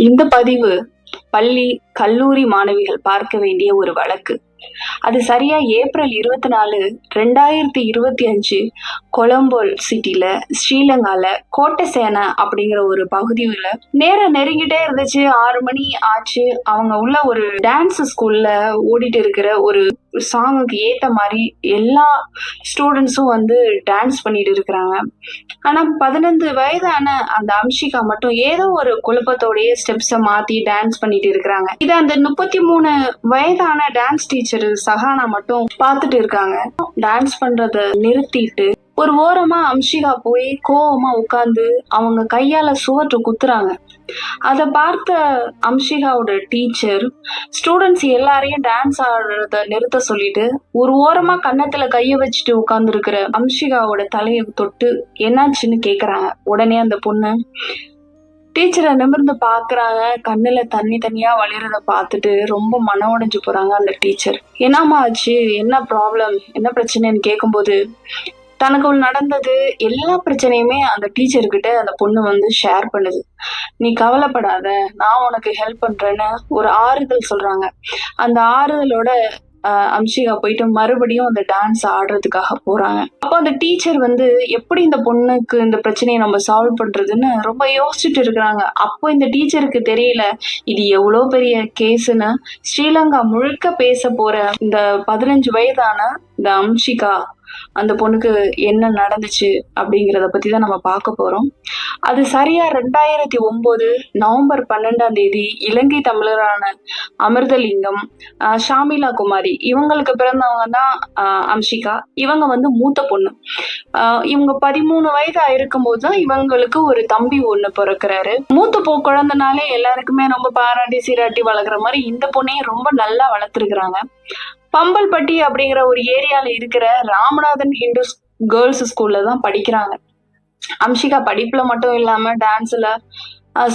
இந்த பதிவு பள்ளி கல்லூரி மாணவிகள் பார்க்க வேண்டிய ஒரு வழக்கு. அது சரியா ஏப்ரல் இருபத்தி நாலு ரெண்டாயிரத்தி இருபத்தி அஞ்சு கொலம்போல் சிட்டில ஸ்ரீலங்கால கோட்டசேனா அப்படிங்கிற ஒரு பகுதியில் நேரம் நெருங்கிட்டே இருந்துச்சு. ஆறு மணி ஆச்சு. அவங்க உள்ள ஒரு டான்ஸ் ஸ்கூல்ல ஓடிட்டு இருக்கிற ஒரு சாங்குக்கு ஏத்த மாதிரி எல்லா ஸ்டூடெண்ட்ஸும் வந்து டான்ஸ் பண்ணிட்டு இருக்கிறாங்க. ஆனா பதினஞ்சு வயதான அந்த அம்ஷிகா மட்டும் ஏதோ ஒரு குழப்பத்தோடைய ஸ்டெப்ஸை மாத்தி டான்ஸ் பண்ணிட்டு இருக்கிறாங்க. இது அந்த முப்பத்தி மூணு வயதான டான்ஸ் டீச்சர் சஹானா மட்டும் பார்த்துட்டு இருக்காங்க. டான்ஸ் பண்றத நிறுத்திட்டு ஒரு ஓரமா அம்ஷிகா போய் கோவமா உட்காந்து அவங்க கையால சுவற்று குத்துறாங்க. அதை பார்த்த அம்ஷிகாவோட டீச்சர் ஸ்டூடெண்ட்ஸ் எல்லாரையும் டான்ஸ் ஆடுறத நிறுத்த சொல்லிட்டு ஒரு ஓரமா கன்னத்துல கைய வச்சுட்டு உட்கார்ந்துருக்கிற அம்ஷிகாவோட தலையை தொட்டு என்னாச்சுன்னு கேக்குறாங்க. உடனே அந்த பொண்ணு டீச்சரை நிமிர்ந்து பாக்குறாங்க. கண்ணுல தண்ணி தண்ணியா வழியறத பார்த்துட்டு ரொம்ப மன உடைஞ்சு போறாங்க அந்த டீச்சர் என்னம்மா ஆச்சு? என்ன ப்ராப்ளம் என்ன பிரச்சனைன்னு கேட்கும்போது தனக்கு நடந்தது. எல்லா பிரச்சனையுமே அந்த டீச்சர்கிட்ட அந்த பொண்ணு வந்து ஷேர் பண்ணுது. நீ கவலைப்படாத. நான் உனக்கு ஹெல்ப் பண்றேன்னு ஒரு ஆறுதல் சொல்றாங்க. அந்த ஆறுதலோட அம்ஷிகா போயிட்டு மறுபடியும் அந்த டான்ஸ் ஆடுறதுக்காக போறாங்க. அப்போ அந்த டீச்சர் வந்து எப்படி இந்த பொண்ணுக்கு இந்த பிரச்சனையை நம்ம சால்வ் பண்றதுன்னு ரொம்ப யோசிச்சுட்டு இருக்கிறாங்க. அப்போ இந்த டீச்சருக்கு தெரியல இது எவ்வளோ பெரிய கேஸ்ன்னு ஸ்ரீலங்கா முழுக்க பேச போற இந்த பதினஞ்சு வயதான இந்த அம்ஷிகா அந்த பொண்ணுக்கு என்ன நடந்துச்சு அப்படிங்கிறத பத்தி தான் நம்ம பார்க்க போறோம். அது சரியா ரெண்டாயிரத்தி ஒன்பது நவம்பர் பன்னெண்டாம் தேதி இலங்கை தமிழரான அமிர்தலிங்கம் ஆஹ் ஷாமிலா குமாரி இவங்களுக்கு பிறந்தவங்க தான் ஆஹ் அம்ஷிகா. இவங்க வந்து மூத்த பொண்ணு. ஆஹ் இவங்க பதிமூணு வயதா இருக்கும்போது தான் இவங்களுக்கு ஒரு தம்பி ஒண்ணு பிறக்கிறாரு. மூத்த போ குழந்தைனாலே எல்லாருக்குமே ரொம்ப பாராட்டி சீராட்டி வளர்க்குற மாதிரி இந்த பொண்ணையும் ரொம்ப நல்லா வளர்த்துருக்குறாங்க. பம்பல்பட்டி அப்படிங்கிற ஒரு ஏரியால இருக்கிற ராமநாதன் ஹிந்து கேர்ள்ஸ் ஸ்கூல்ல தான் படிக்கிறாங்க. அம்ஷிகா படிப்புல மட்டும் இல்லாம டான்ஸ்ல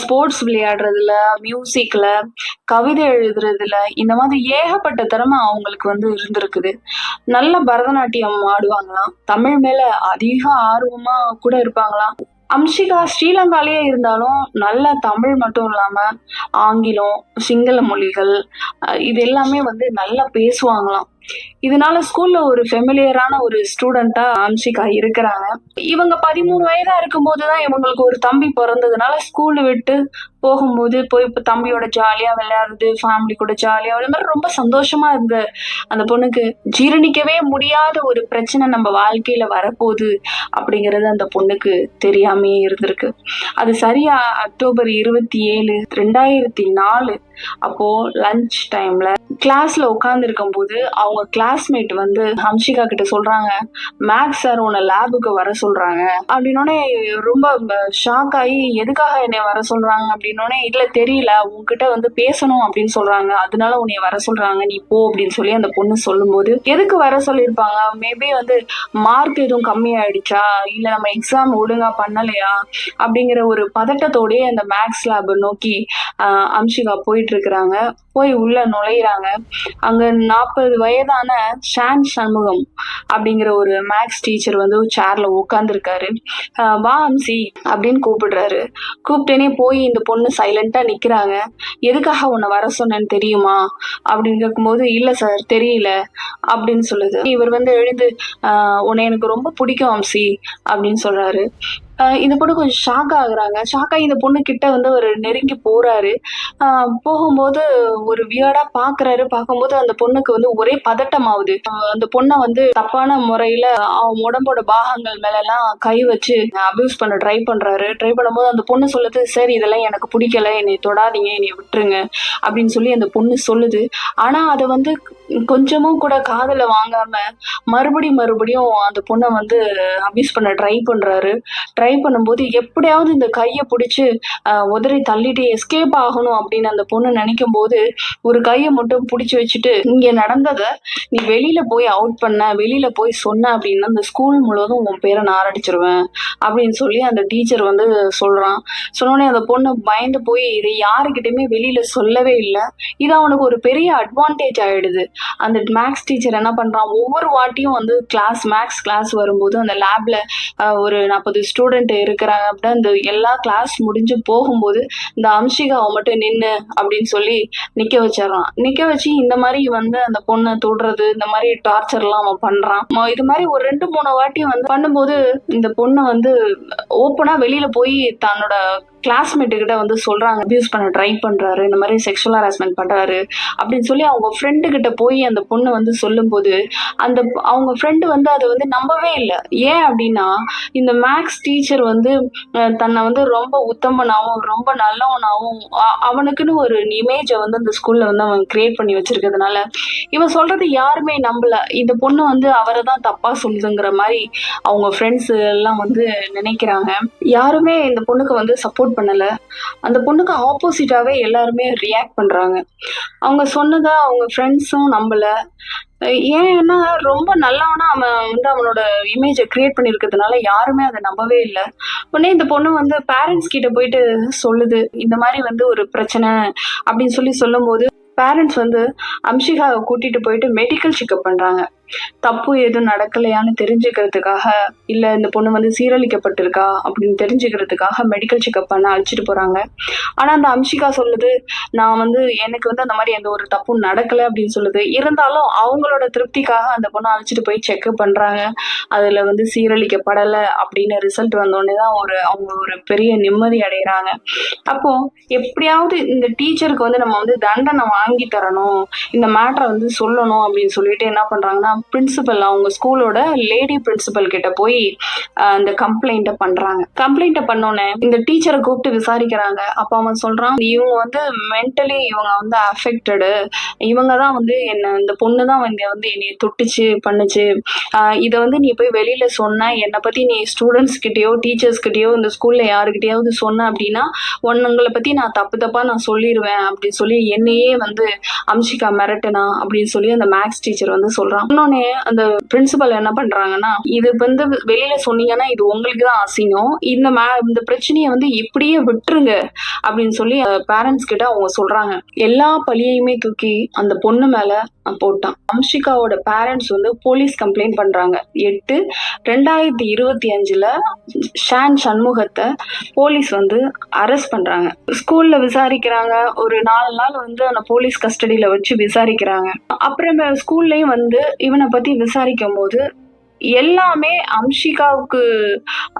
ஸ்போர்ட்ஸ் விளையாடுறதுல மியூசிக்ல கவிதை எழுதுறதுல இந்த மாதிரி ஏகப்பட்ட திறமை அவங்களுக்கு வந்து இருந்திருக்குது. நல்ல பரதநாட்டியம் ஆடுவாங்களாம். தமிழ் மேல அதிக ஆர்வமா கூட இருப்பாங்களாம். அம்ஷிகா ஸ்ரீலங்காலேயே இருந்தாலும் நல்ல தமிழ் மட்டும் இல்லாம ஆங்கிலம் சிங்கள மொழிகள் இது எல்லாமே வந்து நல்லா பேசுவாங்களாம். இதனால ஸ்கூல்ல ஒரு ஃபெமிலியரான ஒரு ஸ்டூடெண்டா அம்ஷிகா இருக்கிறாங்க. இவங்க பதிமூணு வயதா இருக்கும்போது தான் இவங்களுக்கு ஒரு தம்பி பிறந்ததுனால ஸ்கூல் விட்டு போகும்போது போய் இப்போ தம்பியோட ஜாலியா விளையாடுறது ஃபேமிலி கூட ஜாலியா அது மாதிரி ரொம்ப சந்தோஷமா இருந்த அந்த பொண்ணுக்கு ஜீரணிக்கவே முடியாத ஒரு பிரச்சனை நம்ம வாழ்க்கையில வரப்போகுது அப்படிங்கிறது அந்த பொண்ணுக்கு தெரியாமே இருந்திருக்கு. அது சரியா அக்டோபர் இருபத்தி ஏழு ரெண்டாயிரத்தி நாலு அப்போ லஞ்ச் டைம்ல கிளாஸ்ல உட்கார்ந்து இருக்கும்போது அவங்க கிளாஸ்மேட் வந்து ஹம்ஷிகா கிட்ட சொல்றாங்க மேக்ஸ் சார் உன்னை லேபுக்கு வர சொல்றாங்க. அப்படின்னோடனே ரொம்ப ஷாக் ஆகி எதுக்காக என்னை வர சொல்றாங்க? அப்படின்னோடனே இல்ல தெரியல உன்கிட்ட வந்து பேசணும் அப்படின்னு சொல்றாங்க. அதனால உன்னை வர சொல்றாங்க நீ போ அப்படின்னு சொல்லி அந்த பொண்ணு சொல்லும்போது எதுக்கு வர சொல்லியிருப்பாங்க? மேபி வந்து மார்க் எதுவும் கம்மி ஆயிடுச்சா இல்ல நம்ம எக்ஸாம் ஒழுங்கா பண்ணலையா? அப்படிங்கிற ஒரு பதட்டத்தோடயே அந்த மேக்ஸ் லேப் நோக்கி ஆஹ் அம்ஷிகா போயிட்டு இருக்கிறாங்க போய் உள்ள நுழையிறாங்க. அங்க நாற்பது வயதான ஷான் சண்முகம் அப்படிங்கிற ஒரு மேக்ஸ் டீச்சர் வந்து சேர்ல உட்காந்துருக்காரு வா அம்சி அப்படின்னு கூப்பிடுறாரு. கூப்பிட்டேனே போய் இந்த பொண்ணு சைலண்டா நிக்கிறாங்க. எதுக்காக உன்னை வர சொன்னேன்னு தெரியுமா? அப்படின்னு கேட்கும்போது இல்ல சார் தெரியல அப்படின்னு சொல்லுது. இவர் வந்து எழுந்து உன்னை எனக்கு ரொம்ப பிடிக்கும் அம்சி அப்படின்னு சொல்றாரு. இந்த பொண்ணு கொஞ்சம் ஷாக் ஆகுறாங்க. ஷாக் ஆகி இந்த பொண்ணு கிட்ட வந்து ஒரு நெருங்கி போறாரு. போகும்போது ஒரு வியர்டா பாக்குறாரு. பார்க்கும்போது அந்த பொண்ணுக்கு வந்து ஒரே பதட்டம் ஆகுது. அந்த பொண்ணை வந்து தப்பான முறையில அவன் உடம்போட பாகங்கள் மேல எல்லாம் கை வச்சு அபியூஸ் பண்ண ட்ரை பண்றாரு. ட்ரை பண்ணும்போது அந்த பொண்ணு சொல்லுது சரி இதெல்லாம் எனக்கு பிடிக்கல. என்னை தொடாதீங்க. என்னை விட்டுருங்க. அப்படின்னு சொல்லி அந்த பொண்ணு சொல்லுது. ஆனா அதை வந்து கொஞ்சமும் கூட காதல வாங்காம மறுபடி மறுபடியும் அந்த பொண்ணை வந்து அபியூஸ் பண்ண ட்ரை பண்றாரு. ட்ரை பண்ணும்போது எப்படியாவது இந்த கையை பிடிச்சி உதறி தள்ளிட்டு எஸ்கேப் ஆகணும் அப்படின்னு அந்த பொண்ணு நினைக்கும் போது ஒரு கையை மட்டும் பிடிச்சி வச்சுட்டு இங்க நடந்ததை நீ வெளியில போய் அவுட் பண்ண வெளியில போய் சொன்ன அப்படின்னா அந்த ஸ்கூல் முழுவதும் உன் பேரை நாரடிச்சிருவேன் அப்படின்னு சொல்லி அந்த டீச்சர் வந்து சொல்றான். சொன்னோடனே அந்த பொண்ணு பயந்து போய் இதை யாருக்கிட்டையுமே வெளியில சொல்லவே இல்லை. இது அவனுக்கு ஒரு பெரிய அட்வான்டேஜ் ஆயிடுது. அந்த மேக்ஸ் டீச்சர் என்ன பண்ணுறான் ஒவ்வொரு வாட்டியும் வந்து கிளாஸ் மேக்ஸ் கிளாஸ் வரும்போது அந்த லேபில் ஒரு நாற்பது ஸ்டூடெண்ட் இருக்கிறாங்க அப்படின்னா இந்த எல்லா கிளாஸ் முடிஞ்சு போகும்போது இந்த அம்ஷிகாவை மட்டும் நின்று அப்படின்னு சொல்லி நிற்க வச்சிடறான். நிற்க வச்சு இந்த மாதிரி வந்து அந்த பொண்ணை தொடுறது இந்த மாதிரி டார்ச்சர்லாம் அவன் பண்ணுறான் இது மாதிரி ஒரு ரெண்டு மூணு வாட்டி வந்து பண்ணும்போது இந்த பொண்ணை வந்து ஓப்பனாக வெளியில் போய் தன்னோட கிளாஸ்மேட்டு கிட்ட வந்து சொல்றாங்க அபியூஸ் பண்ண ட்ரை பண்றாரு இந்த மாதிரி செக்ஷுவல் ஹராஸ்மெண்ட் பண்றாரு அப்படின்னு சொல்லி அவங்க ஃப்ரெண்டு கிட்ட போய் அந்த பொண்ணு வந்து சொல்லும்போது அந்த அவங்க ஃப்ரெண்டு வந்து அதை வந்து நம்பவே இல்லை. ஏன் அப்படின்னா இந்த மேக்ஸ் டீச்சர் வந்து தன்னை வந்து ரொம்ப உத்தமனாகவும் ரொம்ப நல்லவனாகவும் அவனுக்குன்னு ஒரு இமேஜை வந்து அந்த ஸ்கூல்ல வந்து அவன் கிரியேட் பண்ணி வச்சிருக்கிறதுனால இவன் சொல்றது யாருமே நம்பல. இந்த பொண்ணு வந்து அவரை தான் தப்பா சொல்லுதுங்கிற மாதிரி அவங்க ஃப்ரெண்ட்ஸ் எல்லாம் வந்து நினைக்கிறாங்க. யாருமே இந்த பொண்ணுக்கு வந்து சப்போர்ட் பண்ணல. அந்த பொண்ணுக்கு ஆப்போசிட்டாவே எல்லாருமே ரியாக்ட் பண்றாங்க. அவங்க சொன்னதை அவங்க ஃப்ரெண்ட்ஸும் நம்பல. ஏன்னா ரொம்ப நல்லவனா அவன் வந்து அவனோட இமேஜை கிரியேட் பண்ணியிருக்கிறதுனால யாருமே அதை நம்பவே இல்லை. உடனே இந்த பொண்ணு வந்து பேரண்ட்ஸ் கிட்ட போயிட்டு சொல்லுது இந்த மாதிரி வந்து ஒரு பிரச்சனை அப்படின்னு சொல்லி சொல்லும்போது பேரண்ட்ஸ் வந்து அம்ஷிகாவை கூட்டிட்டு போயிட்டு மெடிக்கல் செக்அப் பண்றாங்க. தப்பு எதுவும் நடக்கலையான்னு தெரிஞ்சுக்கிறதுக்காக இல்ல இந்த பொண்ணு வந்து சீரழிக்கப்பட்டிருக்கா அப்படின்னு தெரிஞ்சுக்கிறதுக்காக மெடிக்கல் செக்அப் பண்ண அழைச்சிட்டு போறாங்க. ஆனா அந்த அம்ஷிகா சொல்லுது நான் வந்து எனக்கு வந்து அந்த மாதிரி எந்த ஒரு தப்பும் நடக்கல அப்படின்னு சொல்லுது. இருந்தாலும் அவங்களோட திருப்திக்காக அந்த பொண்ணை அழைச்சிட்டு போய் செக்அப் பண்றாங்க. அதுல வந்து சீரழிக்கப்படலை அப்படின்னு ரிசல்ட் வந்தோடனே தான் ஒரு அவங்க ஒரு பெரிய நிம்மதி அடைகிறாங்க அப்போ எப்படியாவது இந்த டீச்சருக்கு வந்து நம்ம வந்து தண்டனை வாங்கி தரணும். இந்த மேட்டரை வந்து சொல்லணும் அப்படின்னு சொல்லிட்டு என்ன பண்றாங்கன்னா பிரின்சிபல் அவங்க ஸ்கூலோட லேடி பிரின்சிபல் கிட்ட போய் அந்த கம்ப்ளைண்ட்டை பண்றாங்க. கம்ப்ளைண்ட்டை பண்ணோன்னே இந்த டீச்சரை கூப்பிட்டு விசாரிக்கிறாங்க. அப்போ அவன் சொல்றான் இவங்க வந்து மென்டலி இவங்க வந்து அஃபெக்டடு இவங்க தான் வந்து என்ன இந்த பொண்ணு தான் வந்து வந்து என்னை தொட்டுச்சு பண்ணுச்சு. இதை வந்து நீ போய் வெளியில சொன்ன என்னை பத்தி நீ ஸ்டூடெண்ட்ஸ் கிட்டேயோ டீச்சர்ஸ் இந்த ஸ்கூல்ல யாருக்கிட்டேயாவது சொன்ன அப்படின்னா உன்னுங்களை பத்தி நான் தப்பு தப்பா நான் சொல்லிடுவேன் அப்படின்னு சொல்லி என்னையே வந்து அம்ஷிகா மிரட்டுனா அப்படின்னு சொல்லி அந்த மேக்ஸ் டீச்சர் வந்து சொல்றான். சொன்னோடனே அந்த பிரின்சிபல் என்ன பண்றாங்கன்னா இது வந்து வெளியில சொன்னீங்கன்னா இது உங்களுக்கு தான் அசிங்கம். இந்த மே இந்த பிரச்சனையை வந்து இப்படியே விட்டுருங்க அப்படின்னு சொல்லி பேரண்ட்ஸ் கிட்ட அவங்க சொல்றாங்க. எல்லா பழியையுமே தூக்கி அந்த பொண்ணு மேல போட்டான். அம்ஷிகாவோட பேரண்ட்ஸ் வந்து போலீஸ் கம்ப்ளைண்ட் பண்றாங்க. எட்டு ரெண்டாயிரத்தி இருபத்தி அஞ்சுல ஷான் சண்முகத்தை போலீஸ் வந்து அரெஸ்ட் பண்றாங்க. ஸ்கூல்ல விசாரிக்கிறாங்க. ஒரு நாலு நாள் வந்து அந்த போலீஸ் கஸ்டடியில வச்சு விசாரிக்கிறாங்க. அப்புறம் ஸ்கூல்லயும் வந்து இவனை பத்தி விசாரிக்கும் போது எல்லாமே அம்ஷிகாவுக்கு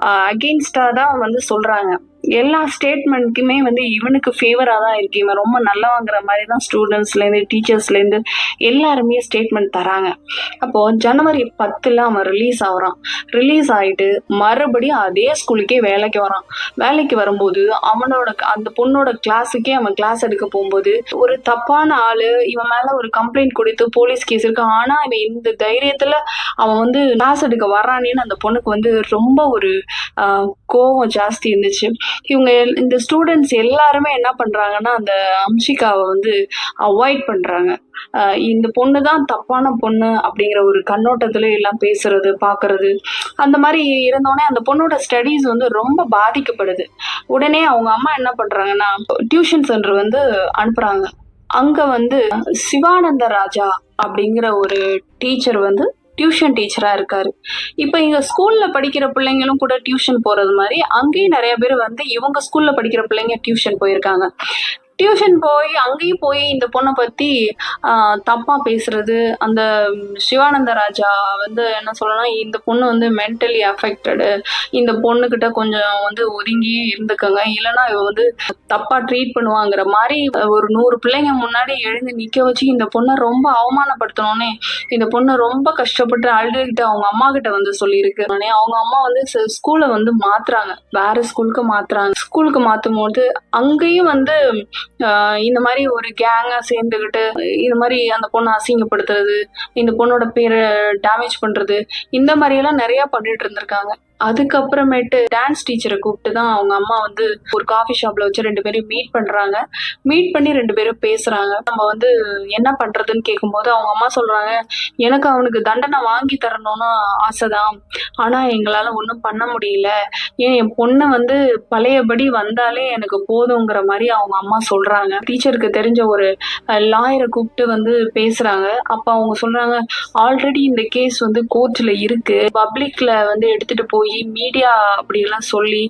அகெயின்ஸ்டா தான் வந்து சொல்றாங்க. எல்லா ஸ்டேட்மெண்ட்டுக்குமே வந்து இவனுக்கு ஃபேவராக தான் இருக்கு. இவன் ரொம்ப நல்லவங்கிற மாதிரி தான் ஸ்டூடெண்ட்ஸ்லேருந்து டீச்சர்ஸ்லேருந்து எல்லாருமே ஸ்டேட்மெண்ட் தராங்க. அப்போ ஜனவரி பத்தில் அவன் ரிலீஸ் ஆகுறான். ரிலீஸ் ஆயிட்டு மறுபடியும் அதே ஸ்கூலுக்கே வேலைக்கு வரான். வேலைக்கு வரும்போது அவனோட அந்த பொண்ணோட கிளாஸுக்கே அவன் கிளாஸ் எடுக்க போகும்போது ஒரு தப்பான ஆளு இவன் மேல ஒரு கம்ப்ளைண்ட் கொடுத்து போலீஸ் கேஸ் இருக்கு. ஆனா இவன் இந்த தைரியத்துல அவன் வந்து கிளாஸ் எடுக்க வர்றானேன்னு அந்த பொண்ணுக்கு வந்து ரொம்ப ஒரு கோவம் ஜாஸ்தி இருந்துச்சு. இவங்க எல்- இந்த ஸ்டூடெண்ட்ஸ் எல்லாருமே என்ன பண்றாங்கன்னா அந்த அம்ஷிகாவை வந்து அவாய்ட் பண்றாங்க. இந்த பொண்ணு தான் தப்பான பொண்ணு அப்படிங்கிற ஒரு கண்ணோட்டத்துல எல்லாம் பேசுறது பாக்குறது. அந்த மாதிரி இருந்தோடனே அந்த பொண்ணோட ஸ்டடீஸ் வந்து ரொம்ப பாதிக்கப்படுது. உடனே அவங்க அம்மா என்ன பண்றாங்கன்னா டியூஷன் சென்டர் வந்து அனுப்புறாங்க. அங்க வந்து சிவானந்த ராஜா அப்படிங்கிற ஒரு டீச்சர் வந்து டியூஷன் டீச்சராக இருக்காரு. இப்போ இங்கே ஸ்கூலில் படிக்கிற பிள்ளைங்களும் கூட டியூஷன் போகிறது மாதிரி அங்கேயும் நிறைய பேர் வந்து இவங்க ஸ்கூலில் படிக்கிற பிள்ளைங்க டியூஷன் போயிருக்காங்க. டியூஷன் போய் அங்கேயும் போய் இந்த பொண்ணை பத்தி தப்பாக தப்பா பேசுறது அந்த சிவானந்த ராஜா வந்து என்ன சொல்லணும்னா இந்த பொண்ணு வந்து மென்டலி அஃபெக்டடு இந்த பொண்ணுக்கிட்ட கொஞ்சம் வந்து ஒதுங்கி இருந்துக்கோங்க. இல்லைன்னா இவ வந்து தப்பா ட்ரீட் பண்ணுவாங்கிற மாதிரி ஒரு நூறு பிள்ளைங்க முன்னாடி எழுந்து நிக்க வச்சு இந்த பொண்ணை ரொம்ப அவமானப்படுத்தணும்னே இந்த பொண்ணு ரொம்ப கஷ்டப்பட்டு அழுதுகிட்டு அவங்க அம்மா கிட்ட வந்து சொல்லியிருக்கு. உடனே அவங்க அம்மா வந்து ஸ்கூலை வந்து மாத்துறாங்க. வேற ஸ்கூலுக்கு மாத்துறாங்க. ஸ்கூலுக்கு மாத்தும் போது அங்கேயும் வந்து இந்த மாதிரி ஒரு கேங்கா சேர்ந்துக்கிட்டு இது மாதிரி அந்த பொண்ணை அசிங்கப்படுத்துறது இந்த பொண்ணோட பேரை டேமேஜ் பண்றது இந்த மாதிரி எல்லாம் நிறைய பண்ணிட்டு இருந்திருக்காங்க. அதுக்கப்புறமேட்டு டான்ஸ் டீச்சரை கூப்பிட்டு தான் அவங்க அம்மா வந்து ஒரு காஃபி ஷாப்ல வச்சு ரெண்டு பேரும் மீட் பண்றாங்க. மீட் பண்ணி ரெண்டு பேரும் பேசுறாங்க. நம்ம வந்து என்ன பண்றதுன்னு கேட்கும்போது அவங்க அம்மா சொல்றாங்க எனக்கு அவனுக்கு தண்டனை வாங்கி தரணும்னு ஆசைதான். ஆனா எங்களால ஒன்றும் பண்ண முடியல. ஏன் என் பொண்ணை வந்து பழையபடி வந்தாலே எனக்கு போதுங்கிற மாதிரி அவங்க அம்மா சொல்றாங்க. டீச்சருக்கு தெரிஞ்ச ஒரு லாயரை கூப்பிட்டு வந்து பேசுறாங்க. அப்ப அவங்க சொல்றாங்க ஆல்ரெடி இந்த கேஸ் வந்து கோர்ட்ல இருக்கு. பப்ளிக்ல வந்து எடுத்துட்டு போய் மீடியா அப்படியெல்லாம் சொல்லி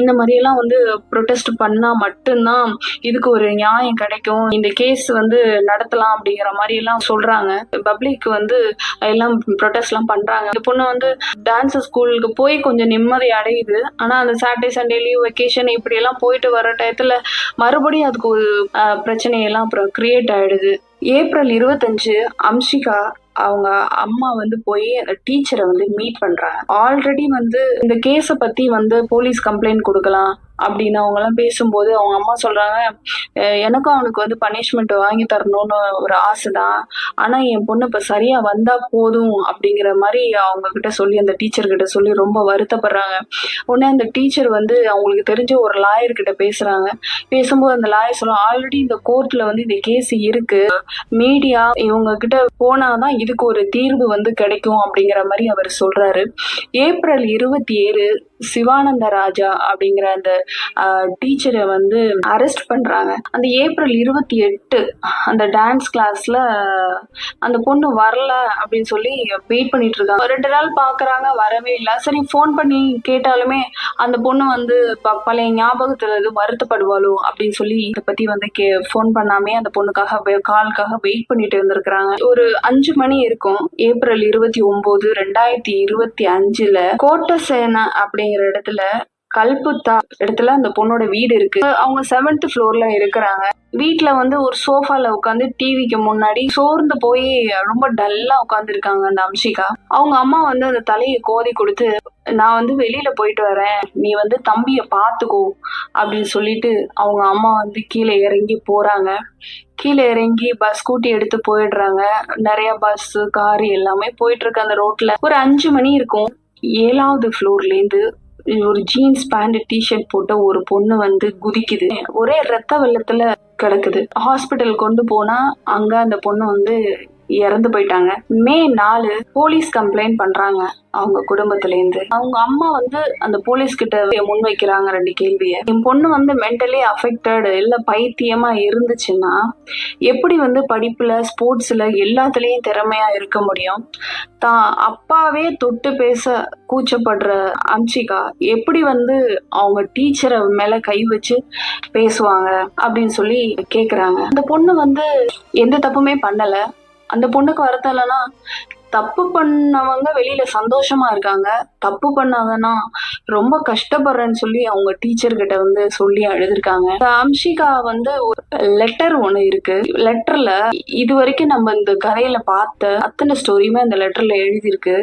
இந்த மாதிரியெல்லாம் வந்து ப்ரொட்டஸ்ட் பண்ணால் மட்டும்தான் இதுக்கு ஒரு நியாயம் கிடைக்கும். இந்த கேஸ் வந்து நடத்தலாம் அப்படிங்கிற மாதிரி எல்லாம் சொல்கிறாங்க பப்ளிக் வந்து எல்லாம் ப்ரொட்டஸ்ட்லாம் பண்ணுறாங்க இந்த பொண்ணு வந்து டான்ஸ் ஸ்கூலுக்கு போய் கொஞ்சம் நிம்மதி அடையுது. ஆனால் அந்த சாட்டர்டே சண்டே லீவ் வெக்கேஷன் இப்படியெல்லாம் போயிட்டு வர டயத்தில் மறுபடியும் அதுக்கு ஒரு பிரச்சனையெல்லாம் அப்புறம் கிரியேட் ஆகிடுது ஏப்ரல் இருபத்தஞ்சு அம்ஷிகா அவங்க அம்மா வந்து போய் அந்த டீச்சரை வந்து மீட் பண்றாங்க. ஆல்ரெடி வந்து இந்த கேஸை பத்தி வந்து போலீஸ் கம்ப்ளைண்ட் கொடுக்கலாம். அப்படின்னு அவங்க எல்லாம் பேசும்போது அவங்க அம்மா சொல்றாங்க எனக்கும் அவனுக்கு வந்து பனிஷ்மெண்ட் வாங்கி தரணும்னு ஒரு ஆசைதான். ஆனா என் பொண்ணு இப்ப சரியா வந்தா போதும் அப்படிங்கிற மாதிரி அவங்க கிட்ட சொல்லி அந்த டீச்சர் கிட்ட சொல்லி ரொம்ப வருத்தப்படுறாங்க. உடனே அந்த டீச்சர் வந்து அவங்களுக்கு தெரிஞ்ச ஒரு லாயர் கிட்ட பேசுறாங்க. பேசும்போது அந்த லாயர் சொல்லும் ஆல்ரெடி இந்த கோர்ட்ல வந்து இந்த கேஸ் இருக்கு. மீடியா இவங்க கிட்ட போனாதான் இதுக்கு ஒரு தீர்வு வந்து கிடைக்கும் அப்படிங்கிற மாதிரி அவர் சொல்றாரு. ஏப்ரல் இருபத்தி ஏழு சிவானந்த ராஜா அப்படிங்கிற அந்த டீச்சரை வந்து அரெஸ்ட் பண்றாங்க. அந்த ஏப்ரல் இருபத்தி எட்டு அந்த டான்ஸ் கிளாஸ்ல அந்த பொண்ணு வரல அப்படின்னு சொல்லி வெயிட் பண்ணிட்டு இருக்காங்க. ரெண்டு நாள் பாக்குறாங்க வரவே இல்லை. சரி ஃபோன் பண்ணி கேட்டாலுமே அந்த பொண்ணு வந்து ப- பழைய ஞாபகத்துல இது வருத்தப்படுவாளோ அப்படின்னு சொல்லி இதை பத்தி வந்து கே ஃபோன் பண்ணாமே அந்த பொண்ணுக்காக காலுக்காக வெயிட் பண்ணிட்டு இருந்திருக்கிறாங்க. ஒரு அஞ்சு மணி இருக்கும் ஏப்ரல் இருபத்தி ஒன்பது ரெண்டாயிரத்தி இருபத்தி அஞ்சுல கோட்டசேனா அப்படிங்கிற இடத்துல கல்புத்தா இடத்துல அந்த பொண்ணோட வீடு இருக்கு. அவங்க செவன்த் ஃப்ளோர்ல இருக்கிறாங்க. வீட்ல வந்து ஒரு சோஃபால உட்காந்து டிவிக்கு முன்னாடி சோர்ந்து போய் ரொம்ப டல்லா உட்காந்துருக்காங்க அந்த அம்ஷிகா. அவங்க அம்மா வந்து அந்த தலையை கோதி கொடுத்து நான் வந்து வெளியில போயிட்டு வரேன். நீ வந்து தம்பிய பாத்துக்கோ அப்படின்னு சொல்லிட்டு அவங்க அம்மா வந்து கீழே இறங்கி போறாங்க. கீழே இறங்கி பஸ் ஸ்கூட்டி எடுத்து போயிடுறாங்க. நிறைய பஸ் கார் எல்லாமே போயிட்டு இருக்கு அந்த ரோட்ல ஒரு அஞ்சு மணி இருக்கும். ஏழாவது ஃப்ளோர்லேருந்து ஒரு ஜீன்ஸ் பேண்ட் டிஷர்ட் போட்ட ஒரு பொண்ணு வந்து குதிக்குது. ஒரே ரத்த வெள்ளத்துல கிடக்குது. ஹாஸ்பிட்டல் கொண்டு போனா அங்க அந்த பொண்ணு வந்து இறந்து போயிட்டாங்க. மே நாலு போலீஸ் கம்ப்ளைண்ட் பண்றாங்க அவங்க குடும்பத்துல இருந்து அவங்க அம்மா வந்து அந்த போலீஸ் கிட்ட முன் வைக்கிறாங்க ரெண்டு கேள்வியை. என் பொண்ணு வந்து மென்டலி அஃபெக்டட் இல்ல பைத்தியமா இருந்துச்சுன்னா எப்படி வந்து படிப்புல ஸ்போர்ட்ஸ்ல எல்லாத்துலயும் திறமையா இருக்க முடியும்? தான் அப்பாவே தொட்டு பேச கூச்சப்படுற அம்சிகா எப்படி வந்து அவங்க டீச்சரை மேல கை வச்சு பேசுவாங்க அப்படின்னு சொல்லி கேக்குறாங்க. அந்த பொண்ணு வந்து எந்த தப்புமே பண்ணல. அந்த பொண்ணுக்கு வருத்தம் இல்லைன்னா தப்பு பண்ணவங்க வெளியில சந்தோஷமா இருக்காங்க. தப்பு பண்ணாங்கன்னா ரொம்ப கஷ்டப்படுறேன்னு சொல்லி அவங்க டீச்சர் கிட்ட வந்து சொல்லி அழுதுருக்காங்க அம்ஷிகா வந்து ஒரு லெட்டர் ஒண்ணு இருக்கு. லெட்டர்ல இது வரைக்கும் நம்ம இந்த கதையில பார்த்த அத்தனை ஸ்டோரியுமே அந்த லெட்டர்ல எழுதியிருக்கு.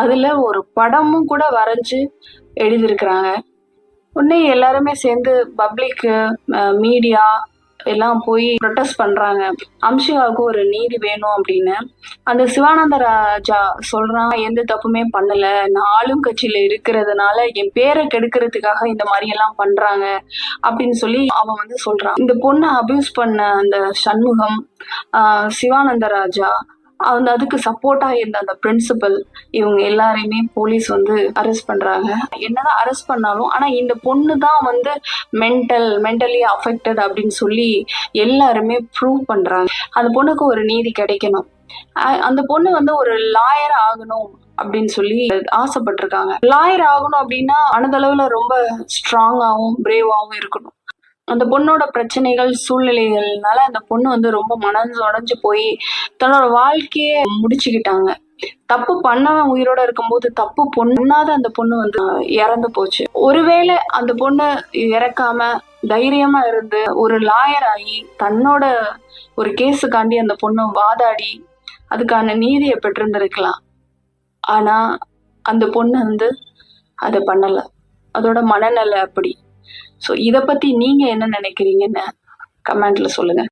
அதுல ஒரு படமும் கூட வரைஞ்சு எழுதியிருக்கிறாங்க. உடனே எல்லாருமே சேர்ந்து பப்ளிக்கு மீடியா எல்லாம் போய் ப்ரொட்டஸ்ட் பண்றாங்க. அம்ஷிகாவுக்கு ஒரு நீதி வேணும் அப்படின்னு. அந்த சிவானந்த ராஜா சொல்றான் எந்த தப்புமே பண்ணல. நான் ஆளும் கட்சியில இருக்கிறதுனால என் பேரை கெடுக்கிறதுக்காக இந்த மாதிரி எல்லாம் பண்றாங்க அப்படின்னு சொல்லி அவன் வந்து சொல்றான். இந்த பொண்ணை அபியூஸ் பண்ண அந்த சண்முகம் சிவானந்த ராஜா அந்த அதுக்கு சப்போர்ட்டா இருந்த அந்த பிரின்சிபல் இவங்க எல்லாரையுமே போலீஸ் வந்து அரெஸ்ட் பண்றாங்க. என்னதான் அரெஸ்ட் பண்ணாலும் ஆனா இந்த பொண்ணு தான் வந்து மென்டல் மென்டலி அஃபெக்டட் அப்படின்னு சொல்லி எல்லாருமே ப்ரூவ் பண்றாங்க. அந்த பொண்ணுக்கு ஒரு நீதி கிடைக்கணும். அந்த பொண்ணு வந்து ஒரு லாயர் ஆகணும் அப்படின்னு சொல்லி ஆசைப்பட்டிருக்காங்க. லாயர் ஆகணும் அப்படின்னா மனதளவுல ரொம்ப ஸ்ட்ராங்காகவும் பிரேவாகவும் இருக்கணும். அந்த பொண்ணோட பிரச்சனைகள் சூழ்நிலைகள்னால அந்த பொண்ணு வந்து ரொம்ப மனசு உடஞ்சு போய் தன்னோட வாழ்க்கையே முடிச்சுக்கிட்டாங்க. தப்பு பண்ணவன் உயிரோட இருக்கும்போது தப்பு பொண்ணாத அந்த பொண்ணு வந்து இறந்து போச்சு. ஒருவேளை அந்த பொண்ணு இறக்காம தைரியமா இருந்து ஒரு லாயர் ஆகி தன்னோட ஒரு கேஸுக்காண்டி அந்த பொண்ணு வாதாடி அதுக்கான நீதியை பெற்றிருந்திருக்கலாம். ஆனா அந்த பொண்ணு வந்து அதை பண்ணல. அதோட மனநிலை அப்படி. ஸோ இதை பத்தி நீங்க என்ன நினைக்கிறீங்கன்னு கமெண்ட்ல சொல்லுங்க.